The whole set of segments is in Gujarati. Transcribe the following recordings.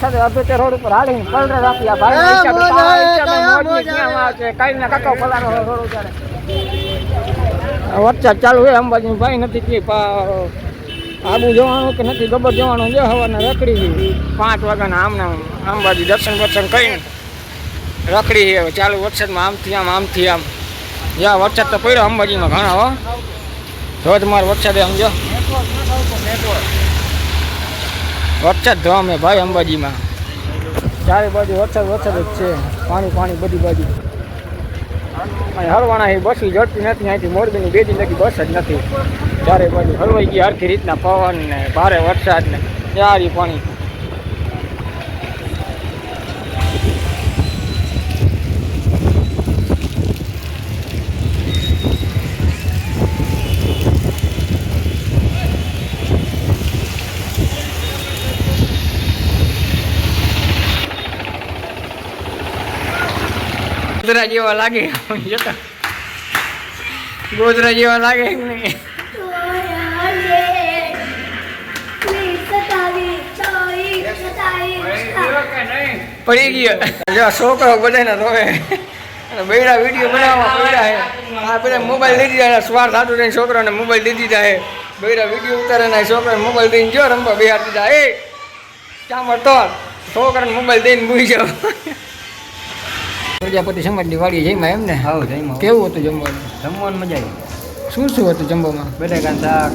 વરસાદ અડધો તે રોડ ઉપર હાડી પલરે રાખી આ ભાઈ કઈ ના કાકા પલાનો રોડ ઉતારે. વરસાદ ચાલુ હોય અંબાજી ભાઈ નથી કે આબુ જવાનું કે નથી ગબર જવાનું જો હવાને રખડી પાંચ વાગ્યાના આમના આમ અંબાજી દર્શન દર્શન કરીને રખડી છે હવે. ચાલુ વરસાદમાં આમથી આમ આમથી આમ. જ્યાં વરસાદ તો પડ્યો અંબાજીમાં ઘણા હો. ધોધમાર વરસાદે સમજો વરસાદ ધોમે ભાઈ અંબાજીમાં. ચારે બાજુ વરસાદ વરસાદ જ છે. પાણી પાણી બધી બાજુ. અને હરવાના એ બસી જડતી નથી, અહીંથી મોરબીની બેદી લગી બસ જ નથી. ચારે બાજુ હરવાઈ ગઈ, હરખી રીતના પવન ને ભારે વરસાદ ને ચારી પાણી. ગોધરા જેવા લાગે. ગોધરા જેવા લાગે નહીં. પડી ગયો. જો છોકરો બધાને રોવે. અને બૈરા વીડિયો બનાવવા પડ્યા છે આ બધા મોબાઈલ લઈ દીધા સ્વાર સાટું રહીને છોકરાને મોબાઈલ દઈ દીધા છે બૈરા વીડિયો ઉતારે ને છોકરાને મોબાઈલ દઈને જો રમવા બિહાર દીધા. એ, ચામર તો છોકરાને મોબાઈલ દઈને ભૂઈ જાવ પ્રજાપતિ સમાજની વાડી જઈમાં એમ ને? હા જઈમાં કેવું હતું જમવાનું? જમવાનું મજા આવી. શું શું હતું જમવામાં? બટેકાનું શાક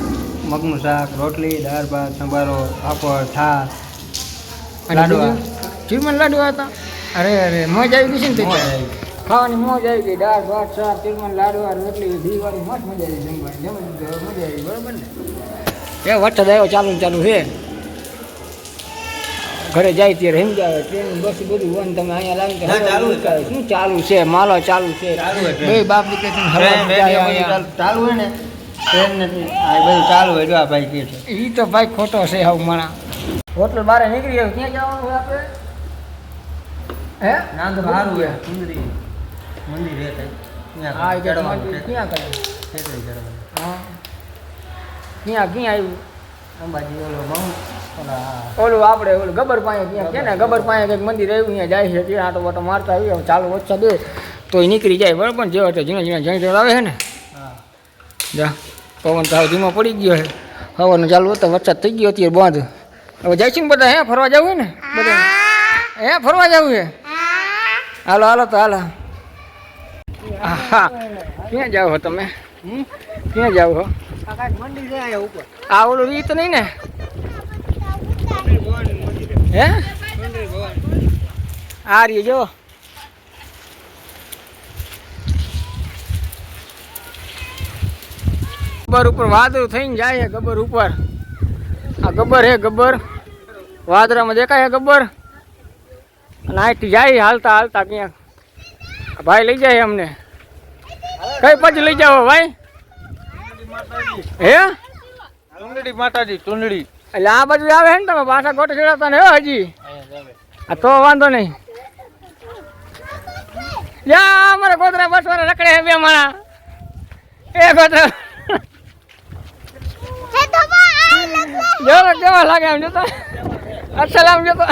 મગનું શાક રોટલી દાળ ભાત સંભારો પાપડ છાશ લાડવા. ચીરમન લાડવા હતા? અરે અરે મોજ આવી ગઈ છે ને. ખાવાની મોજ આવી ગઈ. દાળ ભાત શાક ચીરમન લાડવા રોટલી ઘી વાળી મસ્ત મજા આવી જમવાની. જમી મજા આવી બરાબર ને? એ વરસાદ આવ્યો ચાલુ ચાલુ છે. ઘરે જાય ત્યારે સમજાવે ટ્રેન બસ બધું હોય તમે અહીંયા લાવીને ચાલુ શું ચાલુ છે? માલો ચાલુ છે? બે બાપ દીકરી છે. ચાલુ- હોય ને ટ્રેન નથી આ બધું ચાલુ હોય જો આ ભાઈ કે છે. એ તો ભાઈ ખોટો છે હવે માણા. હોટલ બારે નીકળી ગયો ક્યાં જવાનું હોય આપણે? હે? ના તો સારું હોય સુંદરી મંદિર હે ત્યાં હા છે. ક્યાં ક્યાં ક્યાં આવ્યું? ઓલો આપણે ઓલું ગબર પાસે ક્યાં કે ને ગબર પાસે કંઈક મંદિર આવ્યું ત્યાં જાય છે ત્યાં આટો વાટો મારતા આવી ચાલુ ઓછા દે તો એ નીકળી જાય બરાબર? જેવો તો ઝીણા ઝીણા જણ આવે છે ને. હા. જા પવન તો ધીમો પડી ગયો છે. હવાનું ચાલુ હતો વરસાદ થઈ ગયો અત્યારે બંધ. હવે જાય છે ને બધા હે ફરવા જવું ને? બધા? હે ફરવા જવું છે? હાલો હાલો તો હાલો. હા. ક્યાં જાવ તમે? હમ? ક્યાં જાવ હો આ ઓલું રીત નહીં ને? હે? આ રહી જો. ગબ્બર ઉપર વાદળું થઈને જાય છે ગબ્બર ઉપર. આ ગબ્બર હે ગબ્બર વાદળામાં દેખાય છે ગબ્બર અને જાય, હાલતા હાલતા ક્યાંક. ભાઈ લઈ જાય અમને. કઈ પછી લઈ જાઓ ભાઈ? હે? ચુંદડી માતાજી ચુંદડી. એટલે આ બાજુ આવે હે ને તમે? પાછા ગોટ ખેડાતા ને હજી. આ તો વાંધો નહીં. યા અમારે ગોતરા બસ વાળા રખડે હે બે માણા. એ ગોતરા કેવા લાગે આમ જોતો અસલ આમ જોતો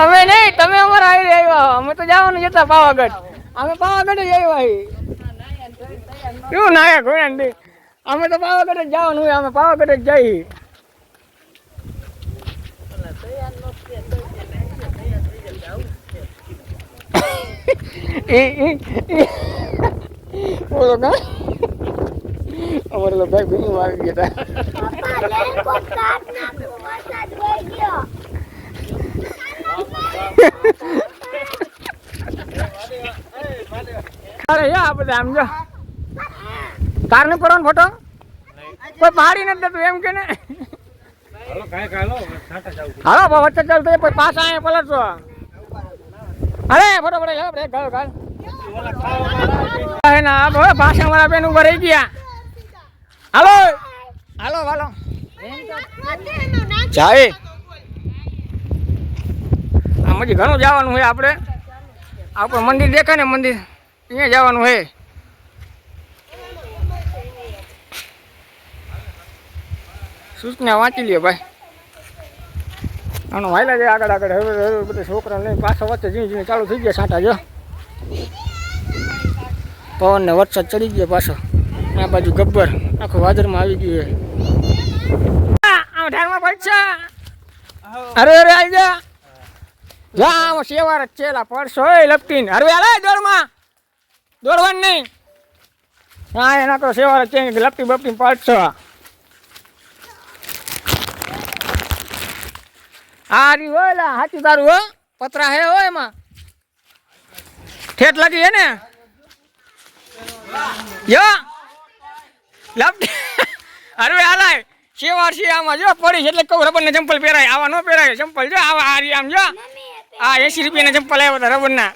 અમે નહીં તમે અમારા આવી આવ્યા અમે તો જવાનું જતા પાવાગઢ. અમે પાવાગઢ જ આવ્યા શું નાયક હોય ને અમે તો પાવાગઢ જ જવાનું હોય, અમે પાવાગઢ જ જઈએ. અમારે તો ગયા અરે યા બધા આમ કાર નહીં પડવાનો ફોટો? કોઈ પાડી નથી દેતું એમ કે ને? હાલો બા વચ્ચે ચાલતો પછી પાછા અહીંયા પલટશો. અરે ફોટો પડે આપણે ગાળ ગાળ. ના હવે પાછા મારા બેન ઊભા રહી ગયા. હાલો. હાલો હાલો. જાય. આમ ઘણું જવાનું છે આપણે. આપણે મંદિર દેખાય ને મંદિર? અહીંયા જવાનું હોય. સૂચના વાંચી લે ભાઈ. આનો વાયલા જાય આગળ આગળ. હવે હવે બધા છોકરા લઈને પાછા વચ્ચે ઝીણી ઝીણી ચાલુ થઈ ગયા સાંટા જો. પવન ને વરસાદ ચડી ગયો પાછો. આ બાજુ ગબ્બર આખો વાદરમાં આવી ગયું ઢાળમાં પૈસા અરે અરે આવી જા. જા સેવાર જ છેલા પડશો. એ લપટીને. અરે દોડમાં. દોડવાનું નહીં. હા એના તો સેવાર જ છે. લપટી બપટી પડશો. આ રી હોય લા હાચું તારું હો. પતરા હે હોય એમાં. ઠેઠ લાગી હે ને? યો. લપટી અરે હાલાય શેવાર છે આમાં જો પડી છે એટલે કહું રબરના ચંપલ પહેરાય. આવા ન પહેરાય ચંપલ જો આવા આ આમ જો. આ એસી રૂપિયાના ચંપલ આવ્યા હતા રબરના.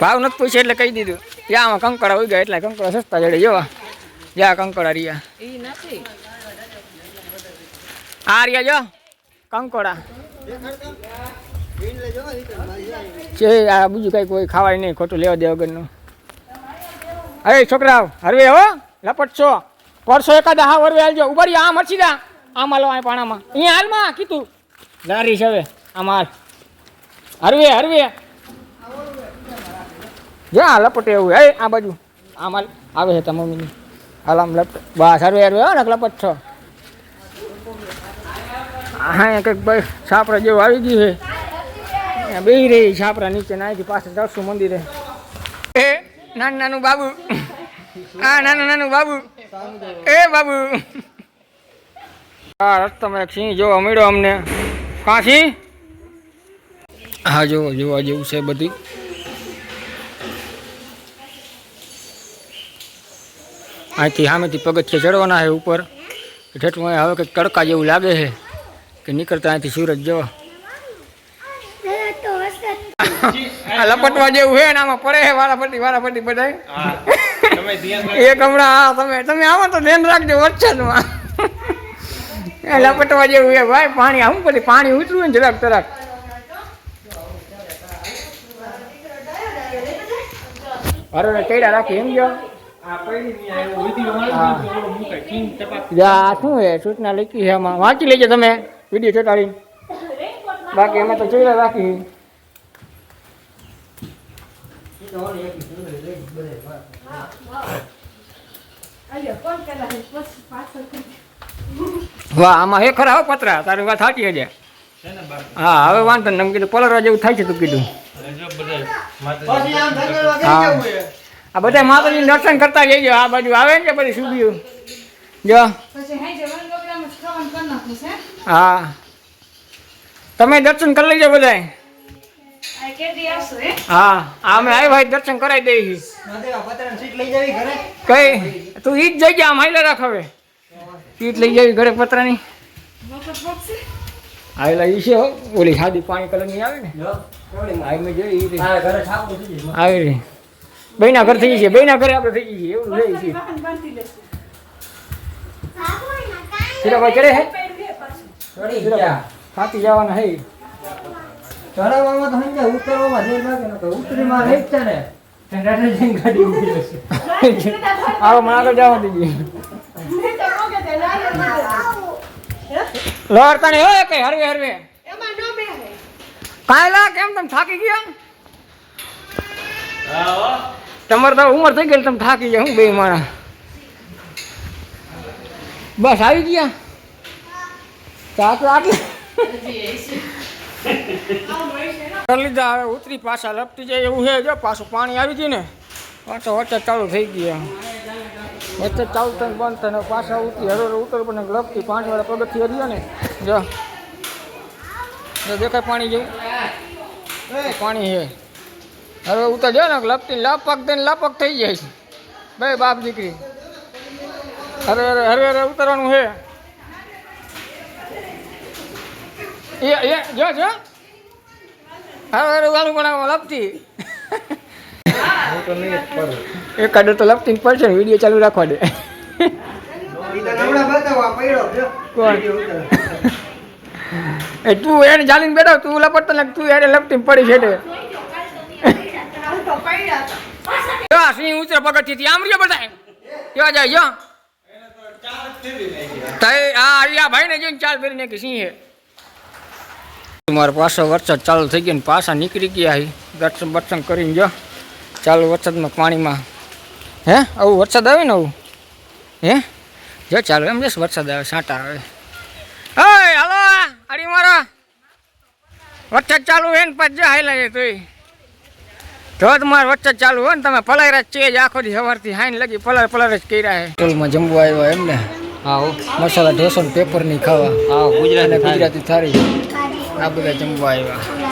ભાવ નથી પૂછ્યો એટલે કહી દીધું. યા આમાં કંકડા હોય ગયા એટલે કંકડા સસ્તા જડે જોવા જા કંકડા રહ્યા. આ રહ્યા જો. કંકોડા. છે આ બીજું કઈ કોઈ ખાવાય નહીં, ખોટું લેવા દે વગરનું. અરે છોકરાઓ, હરવે હો, લપટ છો. પરસો એકાદા હા હરવે હાલજો ઉભરી આમ હરસી દા. આમ હાલો આ પાણામાં. અહીંયા હાલમાં, કીધું. લારી છે હવે, આમ હાલ. હરવે હરવે. જા લપટે એવું, હે, આ બાજુ. આમ હાલ, આવે છે મમ્મીની. હાલ આમ લપટ. બસ, હરવે હરવે, હો ને લપટ છો. હા કંઈક ભાઈ છાપરા જેવું આવી ગયું છે. બેહી રહી છાપરા નીચે નાખી પાછળ જશું મંદિરે. એ નાનું નાનું બાબુ. હા નાનું નાનું બાબુ. એ બાબુ. હા રસ્તામાં એક સિંહ જોવા મળ્યો અમને. કાં સિંહ? હા જોવો જોવા જેવું છે બધું. અહીંથી સામેથી પગથિયે ચડવાના છે ઉપર. જેટલું હવે કંઈક તડકા જેવું લાગે છે. કે નીકળતા અહીંથી સુરત જો આ લપટવા જેવું છે ને આમાં પડે છે વારાફરતી વારાફરતી બધાય. એક હમણાં હા તમે તમે આવો તો ધ્યાન રાખજો વરસાદમાં. લપટવા જેવું છે ભાઈ, પાણી, આવું પછી પાણી ઉતરું ને જરાક તરાક અરે કેડા રાખી એમ ગયો શું હે? સૂચના લખી છે આમાં. વાંચી લેજો તમે. વીડિયો ચોટાડીને બાકી અમે તો ચોરા બાકી વાહ, આમાં હે ખરા હો પતરા? તારી વાત સાચી હજે. હા, હવે વાંધો ને કીધું પલરવા જેવું થાય છે તું કીધું. આ બધા માતાજી દર્શન કરતા જઈજો. આ બાજુ આવે ને પછી સુબીઓ જો. હા. તમે દર્શન કરી લેજો બધા આ કેદી આવશો હા? અમે આવી ભાઈ દર્શન કરાવી દઈ છીએ. કઈ? તું ઈ જ જઈ જા માઇલે રાખ હવે. સીટ લઈ જાવી ઘરે પતરાની. આવેલા ઈ છે ઓલી સાદી પાણી કલરની આવે ને? આવી જોઈ. આવી રહી. બેના ઘર થઈ છે બેના ઘરે આપણે થઈ જઈએ એવું થઈ છે વાહન બાંધી લેશું. સીરાભાઈ કરે હે? પાછું ખાતી જવાના હે. ચડાવવામાં તો સમજ્યા ઉતરવામાં જે લાગે ને તો ઉતરીમાં રહી જ ને. ઠંડા ઠંડી ગાડી ઊભી રહેશે. આવો મને આગળ જવા દીધી નહીં તો પોકે તે લાગે લાગે. લડતા ને હે કઈ હરવે હરવે. કાયલા કેમ તમે થાકી ગયા? તમારે તો ઉંમર થઈ ગઈ તમે થાકી ગયા હું બે માણા બસ આવી ગયા? ચા તો આટલી લીધા હવે ઉતરી પાછા લપટી જાય એવું છે. જો, પાછું પાણી આવી ગયું ને, પાછો વચ્ચે ચાલુ થઈ ગયા વચ્ચે ચાલુ થઈને બંધ થઈને પાછા ઉતરી હરો ઉતર પણ લપટી પાંચ વાળા પગથી રહ્યો ને. જો દેખાય પાણી જેવું? પાણી છે. હવે ઉતર જાય ને લપટી લાપક થઈને લપક થઈ જાય છે. બે બાપ દીકરી. હરે હરે હરે ઉતરવાનું છે. એ એ જો જો. હરે વાળું પણ લપટી. એકાદો તો લપટી પડશે ને વીડિયો ચાલુ રાખવા દે. એ તું એને ચાલીને બેઠો તું લપટતો ને તું એને લપટી પડી છે તે હું તો પડ્યા હતા જો આ સિંહ ઉતરે પગથિયેથી. આમ રહ્યો બધા કેવા જાય જો. આ આ ભાઈ ને જોઈને ચાલ ફેરી નાખી સિંહે. મારો પાછો વરસાદ ચાલુ થઈ ગયો ને પાછા નીકળી ગયા દર્શન બર્શન કરીને જો. ચાલુ વરસાદમાં પાણીમાં. હે? આવું વરસાદ આવે ને આવું? હે? જો ચાલુ એમ જશ વરસાદ આવે સાંટા આવે. ઓય હાલો અડી મારો. વરસાદ ચાલુ હે ને પછી હાઈલા છે તોય. ધોધમાર વરસાદ ચાલુ હોય ને તમે પલાયરા જ આખો દી સવારથી હાઈન લગી પલાર પલાર જ કર્યા હે. ટોલમાં જમવા આવ્યો એમ ને હા. મસાલા ઢોસો ને પેપરની ખાવા. હા ગુજરાતી ગુજરાતી થાળી. આ બધા જમવા આવ્યા